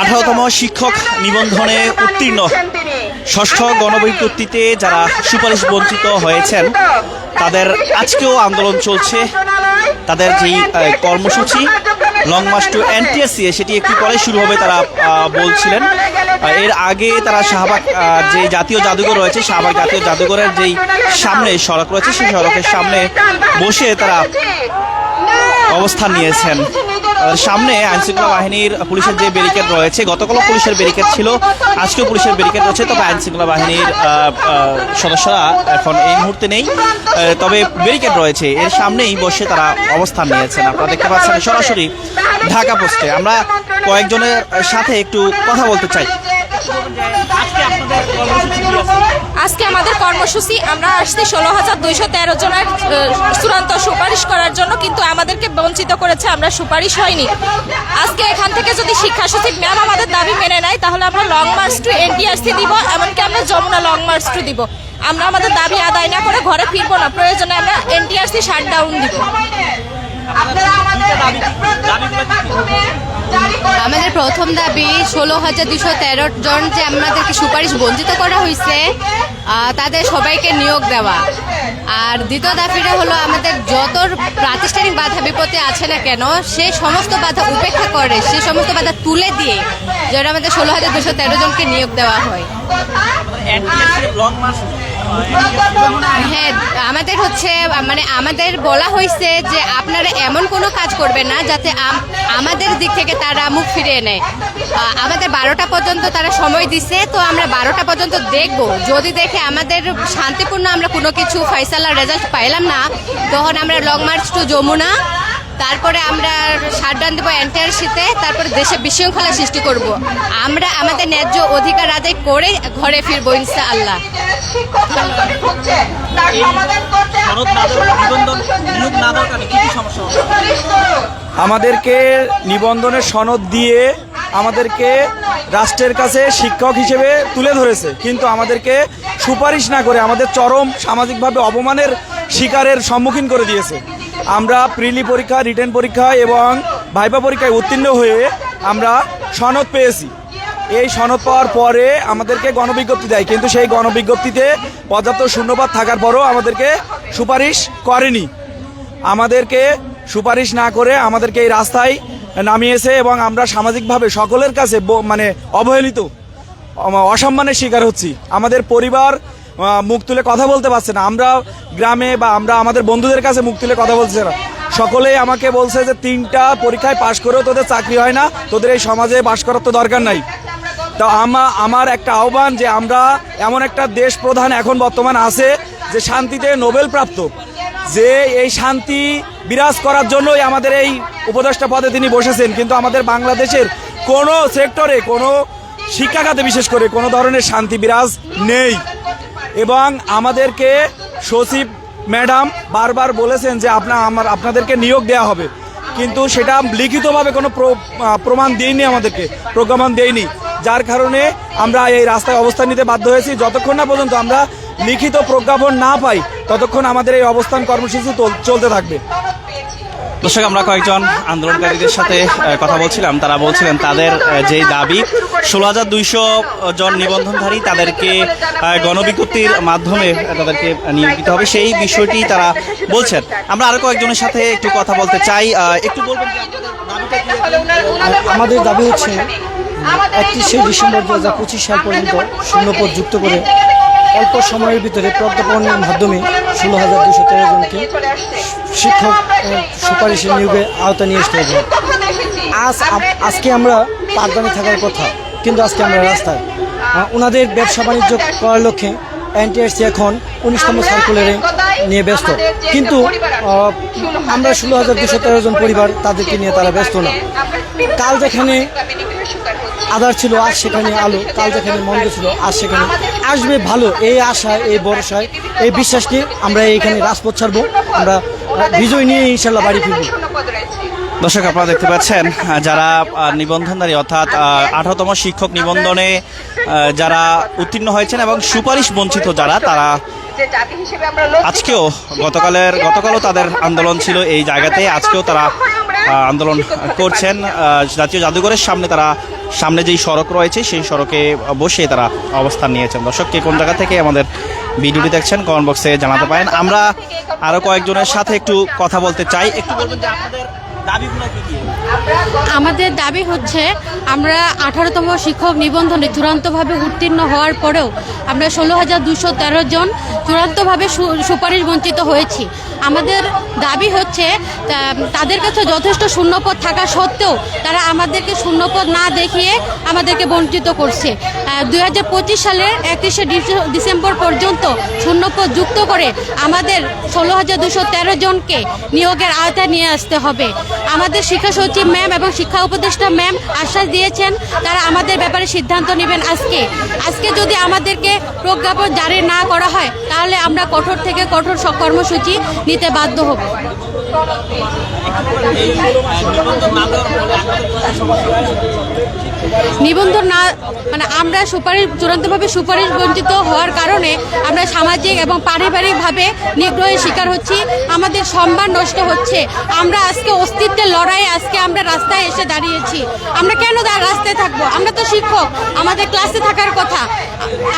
আঠারোতম শিক্ষক নিবন্ধনে উত্তীর্ণ। ষষ্ঠ গণবিজ্ঞপ্তিতে যারা সুপারিশ বঞ্চিত হয়েছেন তাদের আজকেও আন্দোলন চলছে। তাদের যেই কর্মসূচি লং মার্চ টু এনটিএসসি সেটি একটু পরে শুরু হবে তারা বলছিলেন। এর আগে তারা শাহবাগ যে জাতীয় জাদুঘর রয়েছে শাহবাগ জাতীয় জাদুঘরের যেই সামনে সড়ক রয়েছে সেই সড়কের সামনে বসে তারা অবস্থান নিয়েছেন। সামনে আইনশৃঙ্খলা বাহিনীর পুলিশের যে ব্যারিকেড রয়েছে, গতকালও পুলিশের ব্যারিকেড ছিল, আজকেও পুলিশের ব্যারিকেড রয়েছে, তবে আইনশৃঙ্খলা বাহিনীর সদস্যরা এখন এই মুহূর্তে নেই। তবে ব্যারিকেড রয়েছে, এর সামনেই বসে তারা অবস্থান নিয়েছেন। আপনারা দেখতে পাচ্ছেন সরাসরি ঢাকা পোস্টে। আমরা কয়েকজনের সাথে একটু কথা বলতে চাই। আজকে আমাদের কর্মসূচি আমরা আসছি ষোলো হাজার দুইশো তেরো জনের চূড়ান্ত সুপারিশ করার জন্য কিন্তু আমাদেরকে বঞ্চিত করেছে আমরা সুপারিশ হয়নি। আজকে এখান থেকে যদি শিক্ষা সচিব ম্যাম আমাদের দাবি মেনে নেয় তাহলে আমরা লং মার্চ টু এনটিআরসি দিব এমনকি আমরা যমুনা লং মার্চ টু দিব। আমরা আমাদের দাবি আদায় না করে ঘরে ফিরবো না প্রয়োজনে আমরা এনটিআরসি শাট ডাউন দিব আমাদের প্রথম দাবি, ষোলো হাজার দুশো তেরো জন যে আমাদেরকে সুপারিশ বঞ্চিত করা হয়েছে তাদের সবাইকে নিয়োগ দেওয়া। আর দ্বিতীয় দাবিটা হলো আমাদের যত প্রাতিষ্ঠানিক বাধা বিপত্তি আছে না কেন, সে সমস্ত বাধা উপেক্ষা করে, সে সমস্ত বাধা তুলে দিয়ে যেন আমাদের ষোলো হাজার দুশো তেরো জনকে নিয়োগ দেওয়া হয়। হ্যাঁ আমাদের হচ্ছে মানে আমাদের বলা হয়েছে যে আপনারা এমন কোনো কাজ করবেন না যাতে আমাদের দিক থেকে তারা মুখ ফিরিয়ে নেয়। আমাদের বারোটা পর্যন্ত তারা সময় দিছে, তো আমরা বারোটা পর্যন্ত দেখব। যদি দেখে আমাদের শান্তিপূর্ণ আমরা কোনো কিছু ফয়সালার রেজাল্ট পাইলাম না, তখন আমরা লং মার্চ টু যমুনা তারপরে আমরা সাতডান দেবো এনটিআরসিতে তারপরে দেশে বিশৃঙ্খলা সৃষ্টি করব। আমরা আমাদের ন্যায্য অধিকার আদায় করে ঘরে ফিরবো, ইনশা আল্লাহ। আমাদেরকে নিবন্ধনের সনদ দিয়ে আমাদেরকে রাষ্ট্রের কাছে শিক্ষক হিসেবে তুলে ধরেছে, কিন্তু আমাদেরকে সুপারিশ না করে আমাদের চরম সামাজিকভাবে অপমানের শিকারের সম্মুখীন করে দিয়েছে। আমরা প্রিলি পরীক্ষা, রিটেন পরীক্ষা এবং ভাইবা পরীক্ষায় উত্তীর্ণ হয়ে আমরা সনদ পেয়েছি। এই সনদ পাওয়ার পরে আমাদেরকে গণবিজ্ঞপ্তি দেয়, কিন্তু সেই গণবিজ্ঞপ্তিতে পর্যাপ্ত শূন্যপাত থাকার পরও আমাদেরকে সুপারিশ করেনি। আমাদেরকে সুপারিশ না করে আমাদেরকে এই রাস্তায় নামিয়েছে এবং আমরা সামাজিকভাবে সকলের কাছে মানে অবহেলিত, অসম্মানের শিকার হচ্ছি। আমাদের পরিবার মুখ তুলে কথা বলতে পারছে না। আমরা গ্রামে বা আমরা আমাদের বন্ধুদের কাছে মুখ তুলে কথা বলছে না। সকলেই আমাকে বলছে যে, তিনটা পরীক্ষায় পাশ করেও তোদের চাকরি হয় না, তোদের এই সমাজে বাস করার তো দরকার নাই। তো আমা, আমার একটা আহ্বান যে, আমরা এমন একটা দেশ প্রধান এখন বর্তমান আছে যে, শান্তিতে নোবেল প্রাপ্ত। যে, এই শান্তি বিরাজ করার জন্যই আমাদের এই উপদেষ্টা পদে তিনি বসেছেন। কিন্তু আমাদের বাংলাদেশের কোনো সেক্টরে, কোনো শিক্ষাখাতে বিশেষ করে কোনো ধরনের শান্তি বিরাজ নেই। এবং আমাদেরকে সচিব ম্যাডাম বারবার বলেছেন যে আপনার আমার আপনাদেরকে নিয়োগ দেওয়া হবে। কিন্তু সেটা লিখিতভাবে কোনো প্রমাণ দেয়নি আমাদেরকে, প্রজ্ঞাপন দেয়নি যার কারণে আমরা এই রাস্তায় অবস্থান নিতে বাধ্য হয়েছি। যতক্ষণ না পর্যন্ত আমরা লিখিত প্রজ্ঞাপন না পাই, ততক্ষণ আমাদের এই অবস্থান কর্মসূচি চল- চলতে থাকবে। দর্শক আমরা কয়েকজন আন্দোলনকারীদের সাথে কথা বলছিলাম। তারা বলছিলেন তাদের যে দাবি ষোলো হাজার দুইশো জন নিবন্ধনধারী তাদেরকে গণবিজ্ঞপ্তির মাধ্যমে তাদেরকে নিয়োগ দিতে হবে সেই বিষয়টি তারা বলছেন। আমরা আরও কয়েকজনের সাথে একটু কথা বলতে চাই। একটু বলবেন? আমাদের দাবি হচ্ছে একত্রিশে ডিসেম্বর দু হাজার পঁচিশ সাল পর্যন্ত শূন্যপদ যুক্ত করে অল্প সময়ের ভিতরে প্রজ্ঞাপনের মাধ্যমে ষোলো হাজার দুশো তেরো জনকে শিক্ষক সুপারিশের নিয়োগে আওতা নিয়ে আসতে হবে। আজ আজকে আমরা পাঠদানে থাকার কথা কিন্তু আজকে আমরা রাস্তায়। ওনাদের ব্যবসা বাণিজ্য করার লক্ষ্যে এনটিআরসি এখন উনিশতম সার্কুলারে নিয়ে ব্যস্ত। কিন্তু আমরা ষোলো হাজার দুশো তেরো জন পরিবার তাদেরকে নিয়ে তারা ব্যস্ত না। কাল যেখানে আধার ছিল আজ সেখানে আলো কাল যেখানে মন্দ ছিল আজ সেখানে আসবে ভালো এই আশায় এই ভরসায় এই বিশ্বাসকে আমরা এইখানে রাজপথ ছাড়বো। আমরা বিজয় নিয়ে ইনশাল্লাহ বাড়ি ফিরবো। দর্শক আপনারা দেখতে পাচ্ছেন যারা নিবন্ধনধারী অর্থাৎ আঠারোতম শিক্ষক নিবন্ধনে যারা উত্তীর্ণ হয়েছেন এবং সুপারিশ বঞ্চিত যারা তারা আজকেও গতকালের গতকালও তাদের আন্দোলন ছিল এই জায়গাতে। আজকেও তারা আন্দোলন করছেন জাতীয় জাদুঘরের সামনে তারা সামনে যেই সড়ক রয়েছে, সেই সড়কে বসে তারা অবস্থান নিয়েছেন। দর্শক, কে কোন জায়গা থেকে আমাদের ভিডিওটি দেখছেন কমেন্ট বক্সে জানাতে পারেন। আমরা আরও কয়েকজনের সাথে একটু কথা বলতে চাই। একটু বলবেন যে আপনাদের আমাদের দাবি হচ্ছে আমরা আঠারোতম শিক্ষক নিবন্ধনে চূড়ান্তভাবে উত্তীর্ণ হওয়ার পরেও আমরা ষোলো হাজার দুশো তেরো জন চূড়ান্তভাবে সুপারিশ বঞ্চিত হয়েছি। আমাদের দাবি হচ্ছে তাদের কাছে যথেষ্ট শূন্যপদ থাকা সত্ত্বেও তারা আমাদেরকে শূন্যপদ না দেখিয়ে আমাদেরকে বঞ্চিত করছে। দুই হাজার পঁচিশ সালের একত্রিশে ডিসেম্বর পর্যন্ত শূন্যপদ যুক্ত করে আমাদের ষোলো হাজার দুশো তেরো জনকে নিয়োগের আওতায় নিয়ে আসতে হবে। আমাদের শিক্ষা সচিব ম্যাম এবং শিক্ষা উপদেষ্টা ম্যাম আশ্বাস দিয়েছেন, তারা আমাদের ব্যাপারে সিদ্ধান্ত নেবেন আজকে। আজকে যদি আমাদেরকে প্রজ্ঞাপন জারি না করা হয়, তাহলে আমরা কঠোর থেকে কঠোর কর্মসূচি নিতে বাধ্য হব। নিবন্ধন না মানে আমরা সুপারিশ, চূড়ান্তভাবে সুপারিশ বঞ্চিত হওয়ার কারণে আমরা সামাজিক এবং পারিবারিকভাবে নিগ্রহের শিকার হচ্ছি। আমাদের সম্মান নষ্ট হচ্ছে। আমরা আজকে অস্তিত্বের লড়াইয়ে আজকে আমরা রাস্তায় এসে দাঁড়িয়েছি। আমরা কেন রাস্তায় থাকব? আমরা তো শিক্ষক। আমাদের ক্লাসে থাকার কথা।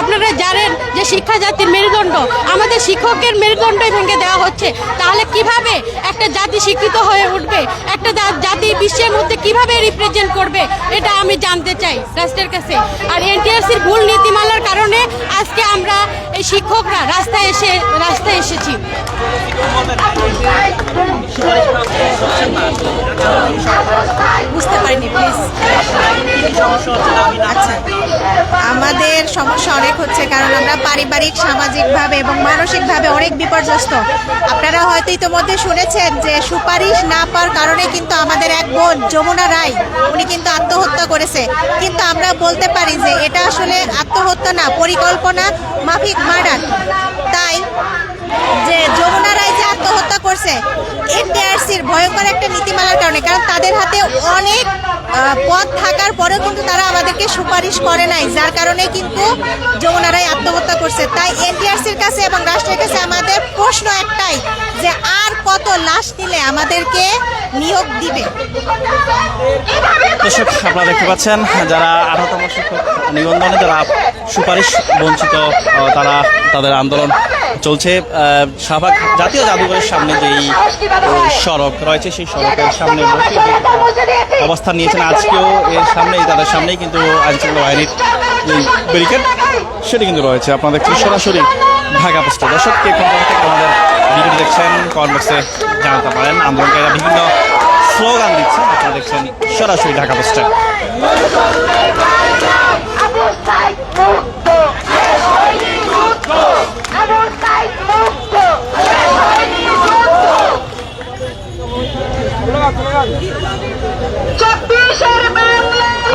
আপনারা জানেন যে শিক্ষা জাতির মেরুদণ্ড। আমাদের শিক্ষকের মেরুদণ্ডই ভেঙে দেওয়া হচ্ছে। তাহলে কীভাবে একটা জাতি শিক্ষিত হয়ে উঠবে, একটা জাতি বিশ্বের মধ্যে কীভাবে রিপ্রেজেন্ট করবে, এটা আমি জানতে চাই রাষ্ট্রের কাছে। আর এনটিআরসির ভুল নীতিমালার কারণে আজকে আমরা এই শিক্ষকরা রাস্তায় এসে রাস্তায় এসেছি। বুঝতে পারিনি প্লিজ আচ্ছা। আমাদের সমস্যা অনেক হচ্ছে, কারণ আমরা পারিবারিক, সামাজিকভাবে এবং মানসিকভাবে অনেক বিপর্যস্ত। আপনারা হয়তো ইতিমধ্যে শুনেছেন যে সুপারিশ না পাওয়ার কারণে কিন্তু আমাদের এক বোন যমুনা রায়, উনি কিন্তু আত্মহত্যা করেছে। কিন্তু আমরা বলতে পারি যে এটা আসলে আত্মহত্যা না, পরিকল্পনা মাফিক মার্ডার। তাই যে যমুনা রায় যে আত্মহত্যা করছে এনটিআরসির ভয়ঙ্কর একটা নীতিমালার কারণে, কারণ তাদের হাতে অনেক পদ থাকার পরেও কিন্তু তারা আমাদেরকে সুপারিশ করে নাই, যার কারণে কিন্তু যমুনা রায় আত্মহত্যা করছে। তাই এনটিআরসির কাছে এবং রাষ্ট্রের কাছে আমাদের প্রশ্ন একটাই, যে আর কত লাশ দিলে আমাদেরকে নিয়োগ দিবে? আপনারা দেখতে পাচ্ছেন, যারা আঠারোতম শিক্ষক নিবন্ধনে যারা সুপারিশ বঞ্চিত তারা তাদের আন্দোলন চলছে শাহবাগ জাতীয় জাদুঘরের সামনে যেই সড়ক, রয়েছে সেই সড়কের সামনে অবস্থান নিয়েছেন আজকেও এর সামনেই, তাদের সামনেই কিন্তু আইনশৃঙ্খলা বাহিনীর ব্যারিকেড, সেটি কিন্তু রয়েছে। আপনারা দেখছেন সরাসরি ঢাকা পোস্টে। দর্শক, কে কোন থেকে আমাদের ভিডিও দেখছেন কমেন্ট জানাতে পারেন। আন্দোলনকারীরা বিভিন্ন স্লোগান দিচ্ছে আপনারা দেখছেন সরাসরি ঢাকা পোস্টে।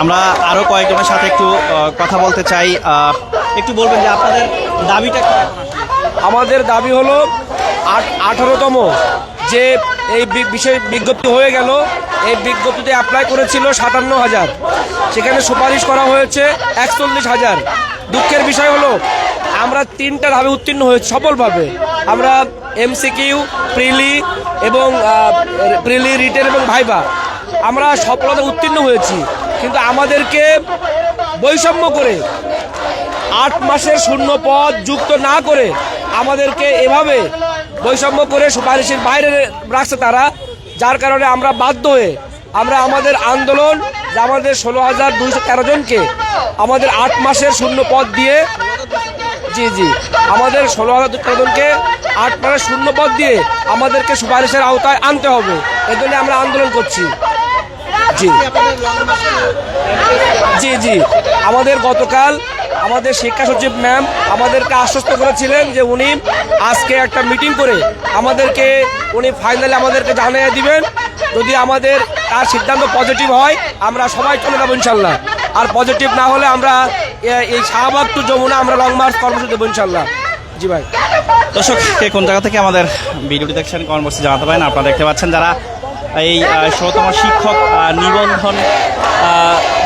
আমরা আরও কয়েকজনের সাথে একটু কথা বলতে চাই। একটু বলবেন যে আপনাদের দাবিটা আমাদের দাবি হলো আট, আঠারোতম যে এই বিষয়ে বিজ্ঞপ্তি হয়ে গেল, এই বিজ্ঞপ্তিতে অ্যাপ্লাই করেছিল সাতান্ন হাজার। সেখানে সুপারিশ করা হয়েছে একচল্লিশ হাজার। দুঃখের বিষয় হলো, আমরা তিনটা ধাপে উত্তীর্ণ হয়েছি সফলভাবে। আমরা এমসিকিউ প্রিলি এবং প্রিলি রিটেন এবং ভাইবা আমরা সফলতা উত্তীর্ণ হয়েছি, কিন্তু আমাদেরকে বৈষম্য করে আট মাসের শূন্য পদ যুক্ত না করে আমাদেরকে এভাবে বৈষম্য করে সুপারিশের বাইরে রাখছে তারা, যার কারণে আমরা বাধ্য হয়ে আমরা আমাদের আন্দোলন আমাদের ষোলো হাজার দুইশো তেরো জনকে আমাদের আট মাসের শূন্য পদ দিয়ে, জি জি, আমাদের ষোলো হাজার তেরো জনকে আট মাসের শূন্য পদ দিয়ে আমাদেরকে সুপারিশের আওতায় আনতে হবে। এর জন্য আমরা আন্দোলন করছি। জি। জি জি। আমাদের গতকাল আমাদের শিক্ষা সচিব ম্যাম আমাদেরকে আশ্বস্ত করেছিলেন যে উনি আজকে একটা মিটিং করে আমাদেরকে উনি ফাইনালি আমাদেরকে জানিয়ে দিবেন। যদি আমাদের তার সিদ্ধান্ত পজিটিভ হয়, আমরা সবাই চলে যাব ইনশাল্লাহ। আর পজিটিভ না হলে আমরা এই শাহবাগ টু যমুনা আমরা লং মার্চ কর্মসূচি দেবো ইনশাল্লাহ। জি ভাই। দর্শক কোন জায়গা থেকে আমাদের ভিডিওটি দেখছেন বক্সে জানাতে পারেন। আপনারা দেখতে পাচ্ছেন যারা এই ষোলতম শিক্ষক নিবন্ধন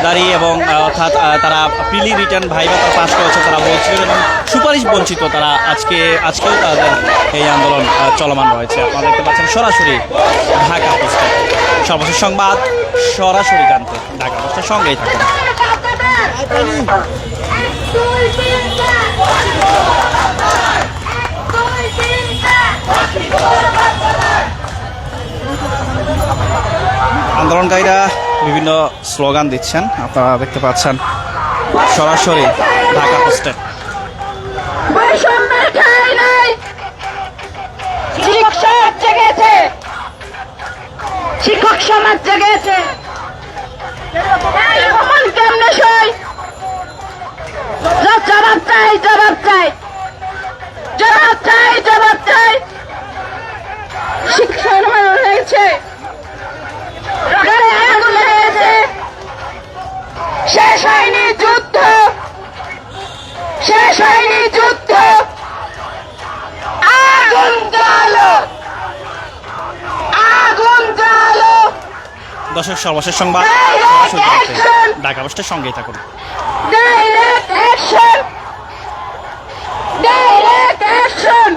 দাঁড়িয়ে এবং অর্থাৎ তারা পিলি রিটার্ন ভাইবা তারা পাশ করেছে, তারা বলছিলেন এবং সুপারিশ বঞ্চিত তারা আজকে, আজকেও তাদের এই আন্দোলন চলমান রয়েছে। আপনারা দেখতে পাচ্ছেন সরাসরি ঢাকা পোস্টে সর্বশেষ সংবাদ, সরাসরি জানতে ঢাকা পোস্টের সঙ্গেই থাকুন। আন্দোলনকারীরা বিভিন্ন স্লোগান দিচ্ছেন, আপনারা দেখতে পাচ্ছেন সরাসরি ঢাকা পোস্টে শিক্ষক সমাজ জেগেছে। জবাব চাই জবাব চাই। জবাব চাই, জবাব চাই শিক্ষা হয়েছে ঘরে আগুন লেগেছে শেষ হয়নি যুদ্ধ হয়নি যুদ্ধ। আগুন জ্বালো। আগুন জ্বালো। দর্শক সর্বশেষ সংবাদ। ঢাকা পোস্টের সঙ্গেই থাকুন। Direct action direct action